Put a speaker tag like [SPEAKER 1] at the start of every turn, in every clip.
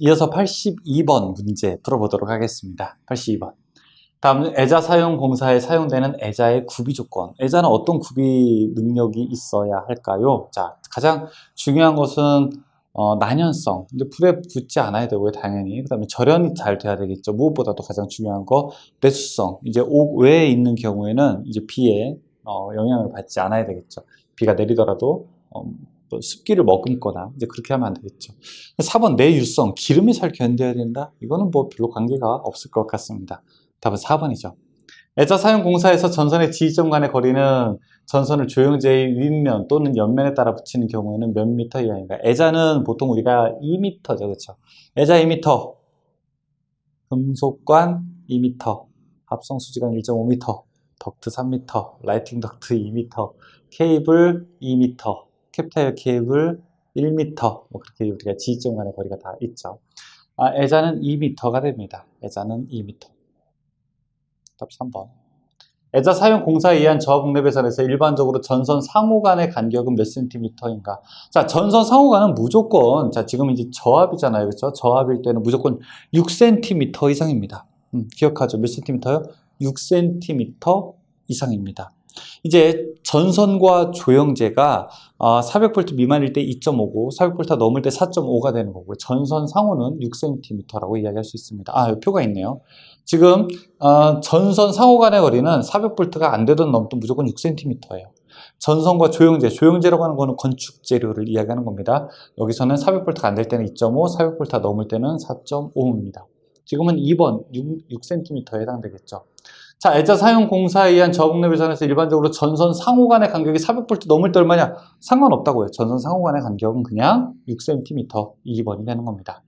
[SPEAKER 1] 이어서 82번 문제 풀어보도록 하겠습니다. 82번. 다음은 애자 사용 공사에 사용되는 애자의 구비 조건. 애자는 어떤 구비 능력이 있어야 할까요? 자, 가장 중요한 것은 어, 난연성. 근데 불에 붙지 않아야 되고요, 당연히. 그 다음에 절연이 잘 돼야 되겠죠. 무엇보다도 가장 중요한 거, 내수성. 이제 옥 외에 있는 경우에는 이제 비에 어, 영향을 받지 않아야 되겠죠. 비가 내리더라도 어, 뭐 습기를 머금거나 이제 그렇게 하면 안 되겠죠. 4번 내유성. 기름이 잘 견뎌야 된다? 이거는 뭐 별로 관계가 없을 것 같습니다. 답은 4번이죠. 애자 사용 공사에서 전선의 지지점 간의 거리는 전선을 조영제의 윗면 또는 옆면에 따라 붙이는 경우에는 몇 미터 이하인가? 애자는 보통 우리가 2미터죠, 그렇죠? 애자 2미터, 금속관 2미터, 합성 수지관 1.5미터, 덕트 3미터, 라이팅 덕트 2미터, 케이블 2미터, 캡타일 케이블 1미터, 뭐 그렇게 우리가 지지점 간의 거리가 다 있죠. 아, 애자는 2미터가 됩니다. 애자는 2미터. 답 3번. 애자 사용 공사에 의한 저하 공내 배선에서 일반적으로 전선 상호 간의 간격은 몇 센티미터인가? 자, 전선 상호 간은 무조건 자, 지금 이제 저압이잖아요. 그렇죠? 저압일 때는 무조건 6cm 이상입니다. 음, 기억하죠? 몇 센티미터요? 6cm 이상입니다. 이제 전선과 조영제가 어, 400V 미만일 때 2.5고 400V 넘을 때 4.5가 되는 거고요. 전선 상호는 6cm라고 이야기할 수 있습니다. 아, 표가 있네요. 지금 어, 전선 상호 간의 거리는 400V가 안 되든 넘든 무조건 6cm예요. 전선과 조영제, 조영제라고 하는 거는 건축 재료를 이야기하는 겁니다. 여기서는 400V가 안 될 때는 2.5, 400V 넘을 때는 4.5입니다. 지금은 2번 6, 6cm에 해당되겠죠. 자, 애자 사용 공사에 의한 저항내 배선에서 일반적으로 전선 상호 간의 간격이 400V 넘을 때 얼마냐? 상관없다고요. 전선 상호 간의 간격은 그냥 6cm, 2번이 되는 겁니다.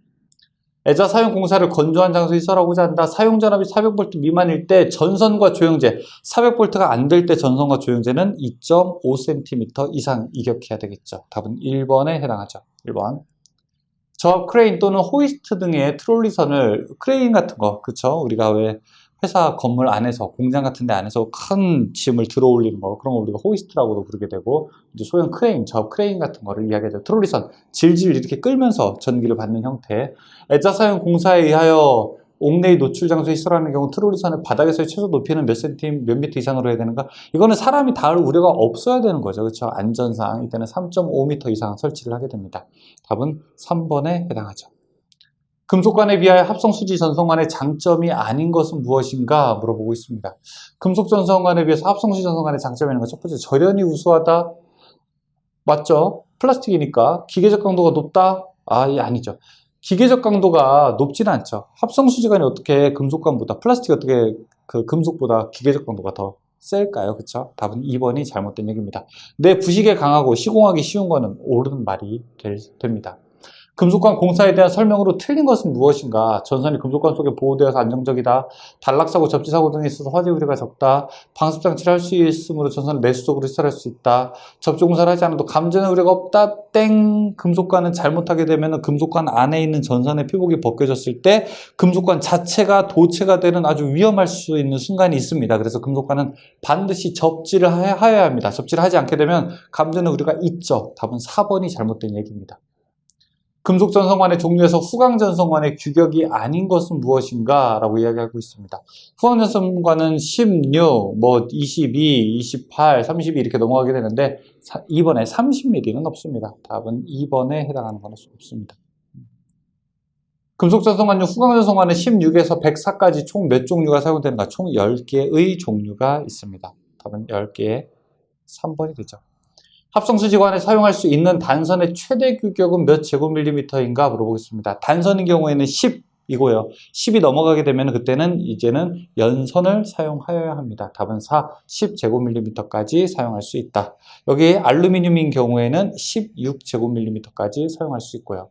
[SPEAKER 1] 애자 사용 공사를 건조한 장소에 설하고자 한다. 사용 전압이 400V 미만일 때 전선과 조영제, 400V가 안 될 때 전선과 조영제는 2.5cm 이상 이격해야 되겠죠. 답은 1번에 해당하죠. 1번. 저압 크레인 또는 호이스트 등의 트롤리선을 크레인 같은 거, 그쵸? 우리가 왜 회사 건물 안에서 공장 같은 데 안에서 큰 짐을 들어 올리는 거 그런 거 우리가 호이스트라고도 부르게 되고 이제 소형 크레인, 저 크레인 같은 거를 이야기하죠. 트롤리선 질질 이렇게 끌면서 전기를 받는 형태. 애자 사용 공사에 의하여 옥내의 노출 장소에 시설하는 경우 트롤리선의 바닥에서의 최소 높이는 몇 센티, 몇 미터 이상으로 해야 되는가? 이거는 사람이 닿을 우려가 없어야 되는 거죠. 그렇죠? 안전상 이때는 3.5m 이상 설치를 하게 됩니다. 답은 3번에 해당하죠. 금속관에 비하여 합성수지 전선관의 장점이 아닌 것은 무엇인가 물어보고 있습니다. 금속 전선관에 비해서 합성수지 전선관의 장점이 있는 것첫 번째 절연이 우수하다. 맞죠? 플라스틱이니까 기계적 강도가 높다? 아, 예, 아니죠. 기계적 강도가 높지는 않죠. 합성수지관이 어떻게 금속관보다 플라스틱이 어떻게 그 금속보다 기계적 강도가 더 셀까요? 그쵸? 답은 2번이 잘못된 얘기입니다. 내 부식에 강하고 시공하기 쉬운 거는 옳은 말이 될, 됩니다. 금속관 공사에 대한 설명으로 틀린 것은 무엇인가? 전선이 금속관 속에 보호되어서 안정적이다. 단락사고, 접지사고 등에 있어서 화재 우려가 적다. 방습장치를 할 수 있으므로 전선을 내수 속으로 시설할 수 있다. 접촉 공사를 하지 않아도 감전의 우려가 없다. 땡! 금속관은 잘못하게 되면 금속관 안에 있는 전선의 피복이 벗겨졌을 때 금속관 자체가 도체가 되는 아주 위험할 수 있는 순간이 있습니다. 그래서 금속관은 반드시 접지를 하여야 합니다. 접지를 하지 않게 되면 감전의 우려가 있죠. 답은 4번이 잘못된 얘기입니다. 금속 전성관의 종류에서 후광 전성관의 규격이 아닌 것은 무엇인가? 라고 이야기하고 있습니다. 후광 전성관은 16, 뭐 22, 28, 32 이렇게 넘어가게 되는데 2번에 30mm는 없습니다. 답은 2번에 해당하는 것은 없습니다. 금속 전성관 중 후광 전성관은 16에서 104까지 총 몇 종류가 사용되는가? 총 10개의 종류가 있습니다. 답은 10개의 3번이 되죠. 합성수지관에 사용할 수 있는 단선의 최대 규격은 몇 제곱밀리미터인가 물어보겠습니다. 단선인 경우에는 10이고요. 10이 넘어가게 되면 그때는 이제는 연선을 사용하여야 합니다. 답은 4, 10제곱밀리미터까지 사용할 수 있다. 여기 알루미늄인 경우에는 16제곱밀리미터까지 사용할 수 있고요.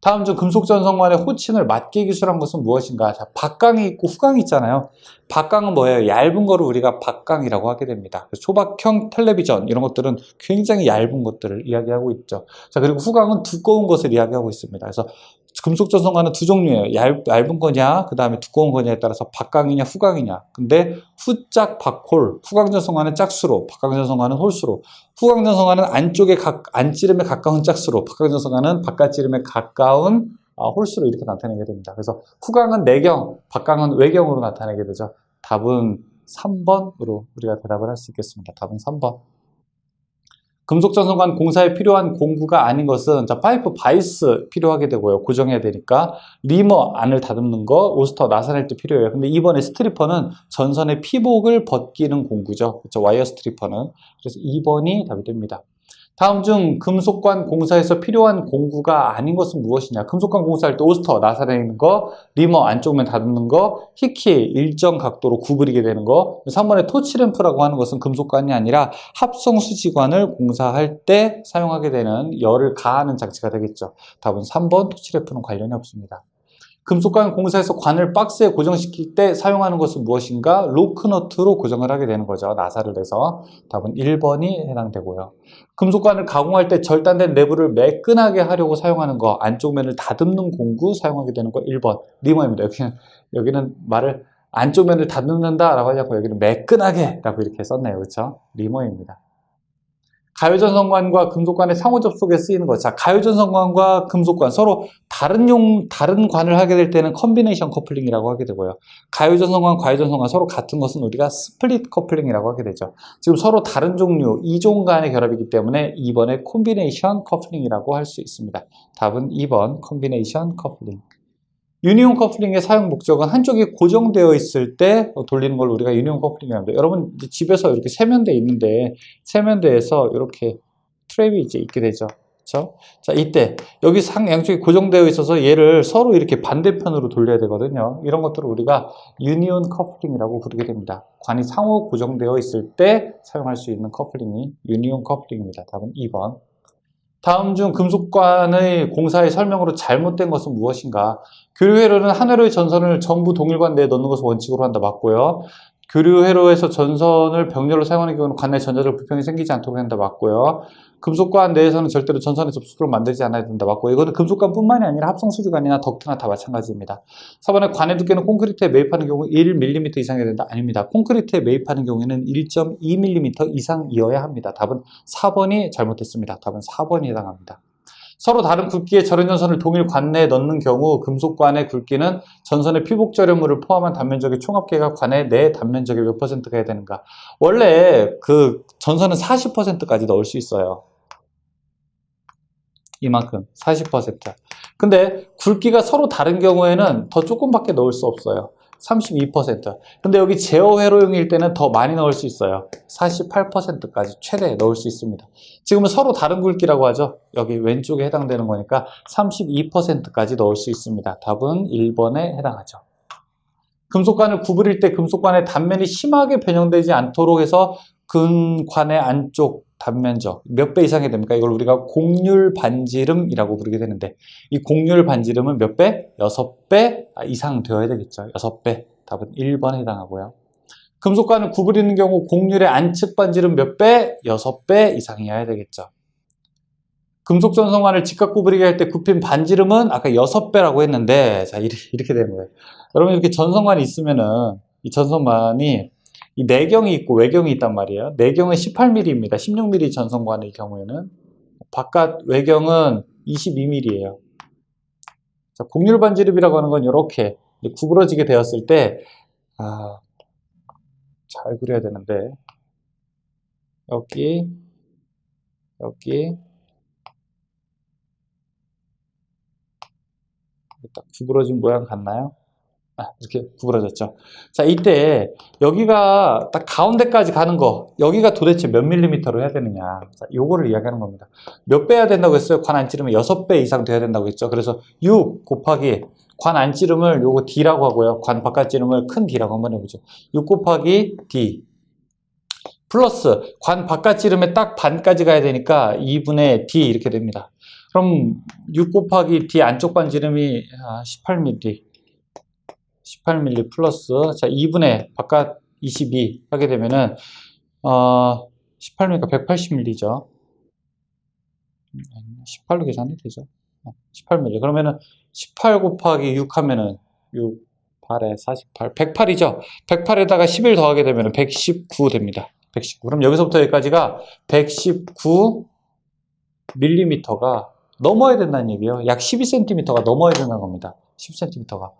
[SPEAKER 1] 다음 중 금속 전성관의 호칭을 맞게 기술한 것은 무엇인가? 자, 박강이 있고 후강이 있잖아요. 박강은 뭐예요? 얇은 거를 우리가 박강이라고 하게 됩니다. 초박형 텔레비전 이런 것들은 굉장히 얇은 것들을 이야기하고 있죠. 자, 그리고 후강은 두꺼운 것을 이야기하고 있습니다. 그래서 금속 전성관은 두 종류예요. 얇, 얇은 거냐, 그 다음에 두꺼운 거냐에 따라서 박강이냐, 후강이냐. 근데 후짝 박홀, 후강 전성관은 짝수로, 박강 전성관은 홀수로, 후강 전성관은 안쪽에 각, 안찌름에 가까운 짝수로, 박강 전성관은 바깥찌름에 가까운 아, 홀수로 이렇게 나타내게 됩니다. 그래서 후강은 내경, 박강은 외경으로 나타내게 되죠. 답은 3번으로 우리가 대답을 할 수 있겠습니다. 답은 3번. 금속전선관 공사에 필요한 공구가 아닌 것은 자 파이프 바이스 필요하게 되고요. 고정해야 되니까 리머 안을 다듬는 거, 오스터 나사낼 때 필요해요. 근데 이번에 스트리퍼는 전선의 피복을 벗기는 공구죠. 그렇죠? 와이어 스트리퍼는. 그래서 2번이 답이 됩니다. 다음 중 금속관 공사에서 필요한 공구가 아닌 것은 무엇이냐? 금속관 공사할 때 오스터 나사내는 거, 리머 안쪽면 다듬는 거, 히키 일정 각도로 구부리게 되는 거. 3번에 토치램프라고 하는 것은 금속관이 아니라 합성 수지관을 공사할 때 사용하게 되는 열을 가하는 장치가 되겠죠. 답은 3번 토치램프는 관련이 없습니다. 금속관 공사에서 관을 박스에 고정시킬 때 사용하는 것은 무엇인가? 로크너트로 고정을 하게 되는 거죠. 나사를 내서. 답은 1번이 해당되고요. 금속관을 가공할 때 절단된 내부를 매끈하게 하려고 사용하는 거, 안쪽 면을 다듬는 공구 사용하게 되는 거 1번. 리머입니다. 여기는, 여기는 말을 안쪽 면을 다듬는다 라고 하지 않고 여기는 매끈하게 라고 이렇게 썼네요. 그렇죠? 리머입니다. 가요전선관과 금속관의 상호 접속에 쓰이는 것. 자, 가요전선관과 금속관 서로 다른 용 다른 관을 하게 될 때는 컨비네이션 커플링이라고 하게 되고요. 가요전선관, 가요전선관 서로 같은 것은 우리가 스플릿 커플링이라고 하게 되죠. 지금 서로 다른 종류 이종 간의 결합이기 때문에 2번에 콤비네이션 커플링이라고 할 수 있습니다. 답은 2번 컨비네이션 커플링. 유니온 커플링의 사용 목적은 한쪽이 고정되어 있을 때 돌리는 걸 우리가 유니온 커플링이라고 합니다. 여러분 집에서 이렇게 세면대 있는데 세면대에서 이렇게 트랩이 이제 있게 되죠. 그렇죠? 자, 이때 여기 상 양쪽이 고정되어 있어서 얘를 서로 이렇게 반대편으로 돌려야 되거든요. 이런 것들을 우리가 유니온 커플링이라고 부르게 됩니다. 관이 상호 고정되어 있을 때 사용할 수 있는 커플링이 유니온 커플링입니다. 답은 2번. 다음 중 금속관의 공사의 설명으로 잘못된 것은 무엇인가? 교류회로는 한 회로의 전선을 전부 동일관 내에 넣는 것을 원칙으로 한다. 맞고요. 교류회로에서 전선을 병렬로 사용하는 경우는 관내 전자적 불평이 생기지 않도록 한다. 맞고요. 금속관 내에서는 절대로 전선의 접속도를 만들지 않아야 된다. 맞고 이거는 금속관뿐만이 아니라 합성수지관이나 덕트나 다 마찬가지입니다. 4번에 관의 두께는 콘크리트에 매입하는 경우 1mm 이상이 된다. 아닙니다. 콘크리트에 매입하는 경우에는 1.2mm 이상이어야 합니다. 답은 4번이 잘못됐습니다. 답은 4번이 해당합니다. 서로 다른 굵기의 절연 전선을 동일 관내에 넣는 경우 금속관의 굵기는 전선의 피복 절연물을 포함한 단면적의 총합계가 관의 내 단면적의 몇 퍼센트가 해야 되는가? 원래 그 전선은 40%까지 넣을 수 있어요. 이만큼 40%. 근데 굵기가 서로 다른 경우에는 더 조금밖에 넣을 수 없어요. 32%. 근데 여기 제어 회로용일 때는 더 많이 넣을 수 있어요. 48%까지 최대 넣을 수 있습니다. 지금은 서로 다른 굵기라고 하죠. 여기 왼쪽에 해당되는 거니까 32%까지 넣을 수 있습니다. 답은 1번에 해당하죠. 금속관을 구부릴 때 금속관의 단면이 심하게 변형되지 않도록 해서 근관의 안쪽 단면적 몇 배 이상이 됩니까? 이걸 우리가 곡률 반지름이라고 부르게 되는데 이 곡률 반지름은 몇 배? 6배 이상 되어야 되겠죠. 6배. 답은 1번에 해당하고요. 금속관을 구부리는 경우 곡률의 안측 반지름 몇 배? 6배 이상이어야 되겠죠. 금속 전선관을 직각 구부리게 할 때 굽힌 반지름은 아까 6배라고 했는데 자 이렇게 되는 거예요. 여러분 이렇게 전선관이 있으면은 이 전선관이 이 내경이 있고 외경이 있단 말이에요. 내경은 18mm입니다. 16mm 전선관의 경우에는 바깥 외경은 22mm예요. 자, 곡률 반지름이라고 하는 건 이렇게 구부러지게 되었을 때 아, 잘 그려야 되는데 여기 여기 딱 구부러진 모양 같나요? 아, 이렇게 구부러졌죠. 자, 이때 여기가 딱 가운데까지 가는 거, 여기가 도대체 몇 밀리미터로 해야 되느냐. 자, 요거를 이야기하는 겁니다. 몇 배 해야 된다고 했어요? 관 안찌름은 6배 이상 돼야 된다고 했죠. 그래서 6 곱하기 관 안 찌름을 요거 D라고 하고요. 관 바깥 찌름을 큰 D라고 한번 해보죠. 6 곱하기 D. 플러스 관 바깥 찌름의 딱 반까지 가야 되니까 2분의 D 이렇게 됩니다. 그럼 6 곱하기 D 안쪽 반 지름이 18mm. 18mm 플러스 자 2분의 바깥 22 하게 되면은 어 18mm가 180mm죠. 18로 계산이 되죠. 18mm. 그러면은 18 곱하기 6 하면은 6, 8에 48, 108이죠. 108에다가 11 더하게 되면 119 됩니다. 119. 그럼 여기서부터 여기까지가 119 밀리미터가 넘어야 된다는 얘기예요. 약 12cm가 넘어야 된다는 겁니다. 10cm가.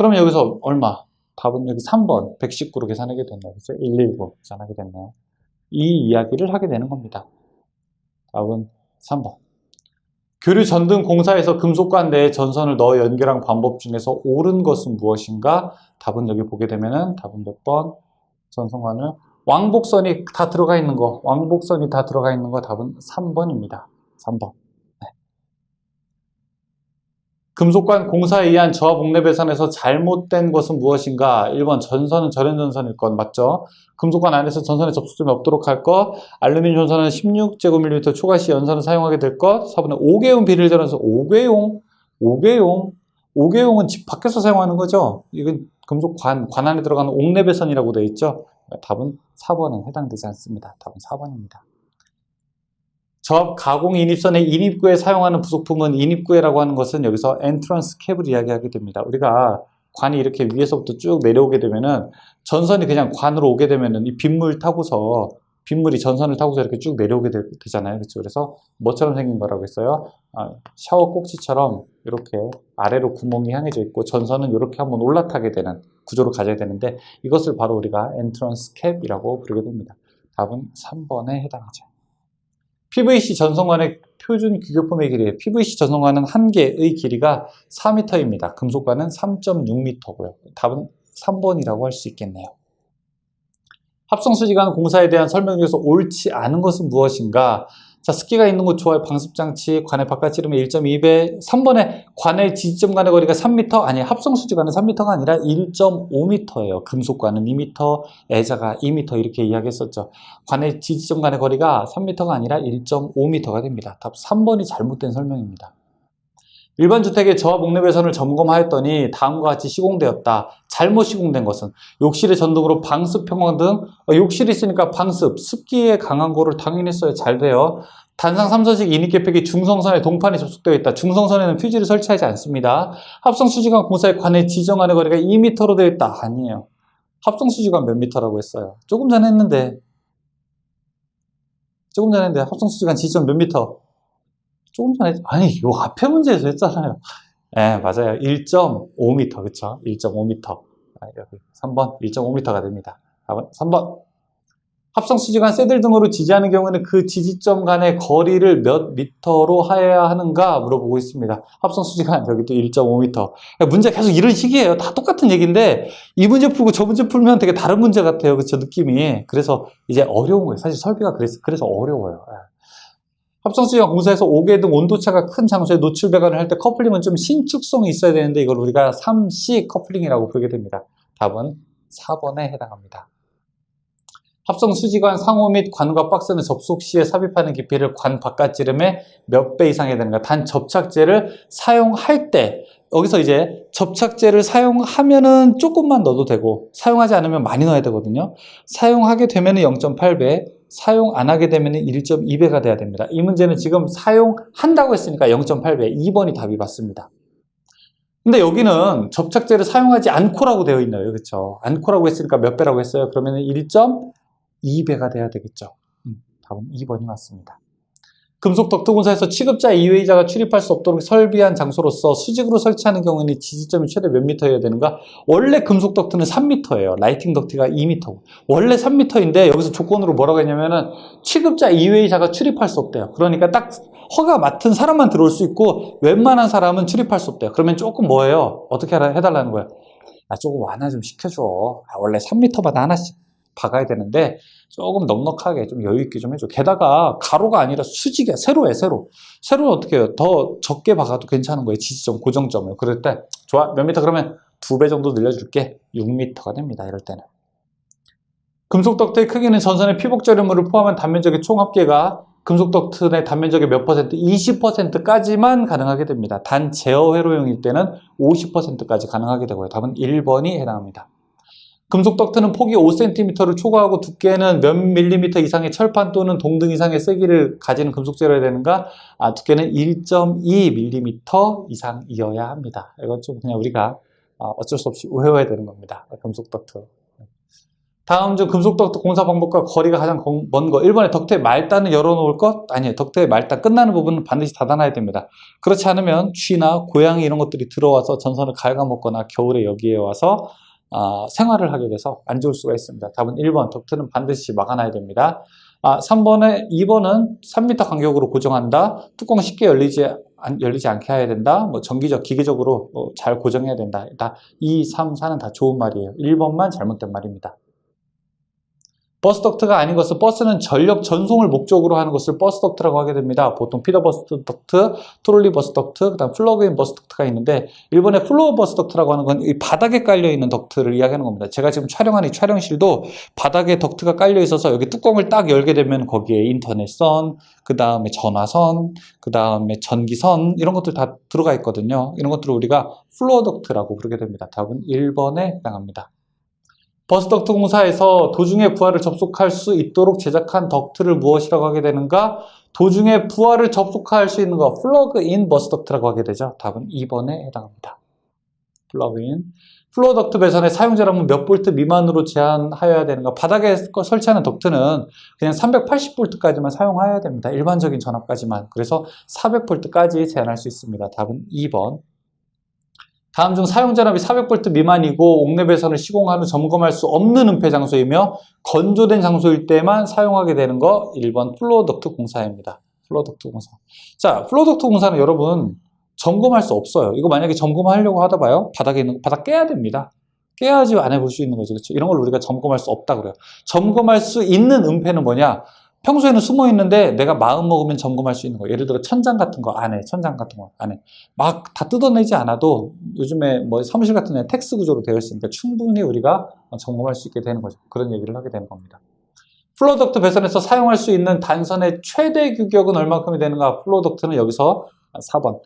[SPEAKER 1] 그러면 여기서 얼마? 답은 여기 3번 119로 계산하게 된다. 그래서 119 계산하게 됐네요. 이 이야기를 하게 되는 겁니다. 답은 3번. 교류 전등 공사에서 금속관 내에 전선을 넣어 연결한 방법 중에서 옳은 것은 무엇인가? 답은 여기 보게 되면은 답은 몇 번? 전선관을 왕복선이 다 들어가 있는 거, 왕복선이 다 들어가 있는 거 답은 3번입니다. 3번. 네. 금속관 공사에 의한 저하 복내 배선에서 잘못된 것은 무엇인가? 1번 전선은 절연 전선일 것 맞죠? 금속관 안에서 전선에 접촉점이 없도록 할 것, 알루미늄 전선은 16제곱밀리미터 초과 시 연선을 사용하게 될 것, 4번은 5개용 비닐 전원선 5개용, 5개용, 5개용은 집 밖에서 사용하는 거죠? 이건 금속관, 관 안에 들어가는 옥내 배선이라고 되어 있죠? 답은 4번은 해당되지 않습니다. 답은 4번입니다. 저 가공 인입선의 인입구에 사용하는 부속품은 인입구에라고 하는 것은 여기서 엔트런스 캡을 이야기하게 됩니다. 우리가 관이 이렇게 위에서부터 쭉 내려오게 되면은 전선이 그냥 관으로 오게 되면은 이 빗물 타고서 빗물이 전선을 타고서 이렇게 쭉 내려오게 되, 잖아요 그렇죠? 그래서 뭐처럼 생긴 거라고 했어요? 아, 샤워 꼭지처럼 이렇게 아래로 구멍이 향해져 있고 전선은 이렇게 한번 올라타게 되는 구조로 가져야 되는데 이것을 바로 우리가 엔트런스 캡이라고 부르게 됩니다. 답은 3번에 해당하죠. PVC 전선관의 표준 규격품의 길이에요. PVC 전선관은 한 개의 길이가 4m입니다. 금속관은 3.6m고요. 답은 3번이라고 할 수 있겠네요. 합성수지관 공사에 대한 설명 중에서 옳지 않은 것은 무엇인가? 자, 습기가 있는 곳 좋아요. 방습장치, 관의 바깥 지름의 1.2배. 3번에 관의 지지점 간의 거리가 3m, 아니, 합성수지관은 3m가 아니라 1.5m예요. 금속관은 2m, 애자가 2m 이렇게 이야기했었죠. 관의 지지점 간의 거리가 3m가 아니라 1.5m가 됩니다. 답 3번이 잘못된 설명입니다. 일반 주택의 저하 목내 배선을 점검하였더니 다음과 같이 시공되었다. 잘못 시공된 것은 욕실의 전등으로 방습 평광 등 어, 욕실이 있으니까 방습, 습기에 강한 거를 당연히 써야 잘 돼요. 단상 3선식 인입계팩이 중성선에 동판이 접속되어 있다. 중성선에는 퓨즈를 설치하지 않습니다. 합성수지관 공사에 관해 지정하는 거리가 2m로 되어 있다. 아니에요. 합성수지관 몇 미터라고 했어요. 조금 전에 했는데 조금 전에 했는데 합성수지관 지점 몇 미터? 조금 전에 아니 요 앞에 문제에서 했잖아요. 예, 네, 맞아요. 1.5m 그쵸? 1.5m 아, 여기 3번 1.5m가 됩니다. 3번 합성 수지관 새들 등으로 지지하는 경우는 그 지지점 간의 거리를 몇 미터로 하여야 하는가 물어보고 있습니다. 합성 수지관 여기도 1.5m. 문제 계속 이런 식이에요. 다 똑같은 얘기인데 이 문제 풀고 저 문제 풀면 되게 다른 문제 같아요. 그쵸 느낌이. 그래서 이제 어려운 거예요. 사실 설계가 그래서 그래서 어려워요. 예. 합성수지관 공사에서 5개 등 온도차가 큰 장소에 노출 배관을 할 때 커플링은 좀 신축성이 있어야 되는데 이걸 우리가 3C 커플링이라고 부르게 됩니다. 답은 4번에 해당합니다. 합성 수지관 상호 및 관과 박스는 접속 시에 삽입하는 깊이를 관 바깥 지름의 몇 배 이상 해야 되는가? 단 접착제를 사용할 때 여기서 이제 접착제를 사용하면은 조금만 넣어도 되고 사용하지 않으면 많이 넣어야 되거든요. 사용하게 되면은 0.8배, 사용 안 하게 되면 1.2배가 돼야 됩니다. 이 문제는 지금 사용한다고 했으니까 0.8배, 2번이 답이 맞습니다. 근데 여기는 접착제를 사용하지 않고라고 되어 있나요? 그렇죠? 않고라고 했으니까 몇 배라고 했어요? 그러면 1.2배가 돼야 되겠죠. 음, 답은 2번이 맞습니다. 금속 덕트공사에서 취급자 이외의자가 출입할 수 없도록 설비한 장소로서 수직으로 설치하는 경우는 지지점이 최대 몇 미터여야 되는가? 원래 금속 덕트는 3미터예요. 라이팅 덕트가 2미터고. 원래 3미터인데 여기서 조건으로 뭐라고 했냐면은 취급자 이외의자가 출입할 수 없대요. 그러니까 딱 허가 맡은 사람만 들어올 수 있고 웬만한 사람은 출입할 수 없대요. 그러면 조금 뭐예요? 어떻게 해달라는 거예요? 아, 조금 완화 좀 시켜줘. 아, 원래 3미터마다 하나씩 박아야 되는데 조금 넉넉하게 좀 여유 있게 좀 해줘. 게다가 가로가 아니라 수직이야. 세로에 세로. 세로는 어떻게 해요? 더 적게 박아도 괜찮은 거예요. 지지점, 고정점을. 그럴 때 좋아. 몇 미터 그러면 두 배 정도 늘려줄게. 6미터가 됩니다. 이럴 때는. 금속 덕트의 크기는 전선의 피복절연물을 포함한 단면적의 총 합계가 금속 덕트의 단면적의 몇 퍼센트? 20%까지만 가능하게 됩니다. 단 제어 회로용일 때는 50%까지 가능하게 되고요. 답은 1번이 해당합니다. 금속 덕트는 폭이 5cm를 초과하고 두께는 몇 밀리미터 이상의 철판 또는 동등 이상의 세기를 가지는 금속 재료야 되는가? 아, 두께는 1.2mm 이상이어야 합니다. 이건 좀 그냥 우리가 아, 어쩔 수 없이 외워야 되는 겁니다. 금속 덕트. 다음 중 금속 덕트 공사 방법과 거리가 가장 먼 거. 1번에 덕트의 말단을 열어놓을 것? 아니에요. 덕트의 말단 끝나는 부분은 반드시 닫아놔야 됩니다. 그렇지 않으면 쥐나 고양이 이런 것들이 들어와서 전선을 갉아먹거나 겨울에 여기에 와서 아, 생활을 하게 돼서 안 좋을 수가 있습니다. 답은 1번 덕트는 반드시 막아놔야 됩니다. 아, 3번에 2번은 3m 간격으로 고정한다. 뚜껑 쉽게 열리지 안- 열리지 않게 해야 된다. 뭐 전기적 기계적으로 어, 잘 고정해야 된다. 다 2, 3, 4는 다 좋은 말이에요. 1번만 잘못된 말입니다. 버스 덕트가 아닌 것은 버스는 전력 전송을 목적으로 하는 것을 버스 덕트라고 하게 됩니다. 보통 피더 버스 덕트, 트롤리 버스 덕트, 그다음 플러그인 버스 덕트가 있는데 일본의 플로어 버스 덕트라고 하는 건 이 바닥에 깔려 있는 덕트를 이야기하는 겁니다. 제가 지금 촬영하는 이 촬영실도 바닥에 덕트가 깔려 있어서 여기 뚜껑을 딱 열게 되면 거기에 인터넷선, 그 다음에 전화선, 그 다음에 전기선 이런 것들 다 들어가 있거든요. 이런 것들을 우리가 플로어 덕트라고 부르게 됩니다. 답은 1번에 해당합니다. 버스 덕트 공사에서 도중에 부하를 접속할 수 있도록 제작한 덕트를 무엇이라고 하게 되는가? 도중에 부하를 접속할 수 있는 거 플러그인 버스 덕트라고 하게 되죠. 답은 2번에 해당합니다. 플러그인 플로어 덕트 배선의 사용자라면 몇 볼트 미만으로 제한하여야 되는가? 바닥에 설치하는 덕트는 그냥 380볼트까지만 사용하여야 됩니다. 일반적인 전압까지만. 그래서 400볼트까지 제한할 수 있습니다. 답은 2번. 다음 중 사용전압이 400V 미만이고 옥내 배선을 시공한 후 점검할 수 없는 은폐 장소이며 건조된 장소일 때만 사용하게 되는 거 1번 플로어덕트 공사입니다. 플로어덕트 공사. 자, 플로어덕트 공사는 여러분 점검할 수 없어요. 이거 만약에 점검하려고 하다 봐요. 바닥에 있는 거 바닥 깨야 됩니다. 깨야지 안 해볼 수 있는 거죠. 그렇죠? 이런 걸 우리가 점검할 수 없다 그래요. 점검할 수 있는 은폐는 뭐냐? 평소에는 숨어 있는데 내가 마음 먹으면 점검할 수 있는 거. 예를 들어 천장 같은 거 안에, 천장 같은 거 안에 막 다 뜯어내지 않아도 요즘에 뭐 사무실 같은 데 텍스 구조로 되어 있으니까 충분히 우리가 점검할 수 있게 되는 거죠. 그런 얘기를 하게 되는 겁니다. 플로덕트 배선에서 사용할 수 있는 단선의 최대 규격은 얼마큼이 되는가? 플로덕트는 여기서 4번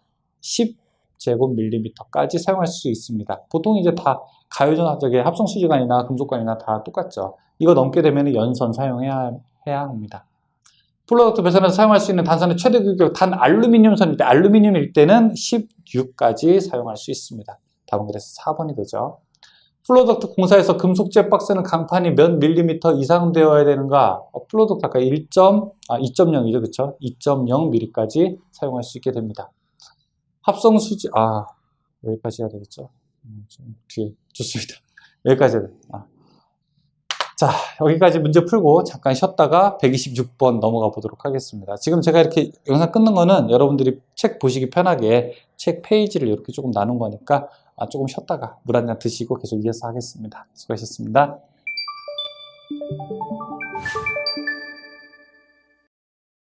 [SPEAKER 1] 10제곱밀리미터까지 사용할 수 있습니다. 보통 이제 다 가요전 저기 합성 수지관이나 금속관이나 다 똑같죠. 이거 넘게 되면 연선 사용해야 해야 합니다. 플로덕트 배선에서 사용할 수 있는 단선의 최대 규격 단 알루미늄 선일 때 알루미늄일 때는 16까지 사용할 수 있습니다. 답은 그래서 4번이 되죠. 플로덕트 공사에서 금속재 박스는 강판이 몇 밀리미터 이상 되어야 되는가? 어, 플로덕트 아까 1. 아, 2.0이죠, 그쵸? 2.0mm까지 사용할 수 있게 됩니다. 합성 수지, 아, 여기까지 해야 되겠죠? 음, 좀 뒤에, 좋습니다. 여기까지 해야 돼. 아. 자, 여기까지 문제 풀고 잠깐 쉬었다가 126번 넘어가 보도록 하겠습니다. 지금 제가 이렇게 영상 끊는 거는 여러분들이 책 보시기 편하게 책 페이지를 이렇게 조금 나눈 거니까 아, 조금 쉬었다가 물 한 잔 드시고 계속 이어서 하겠습니다. 수고하셨습니다.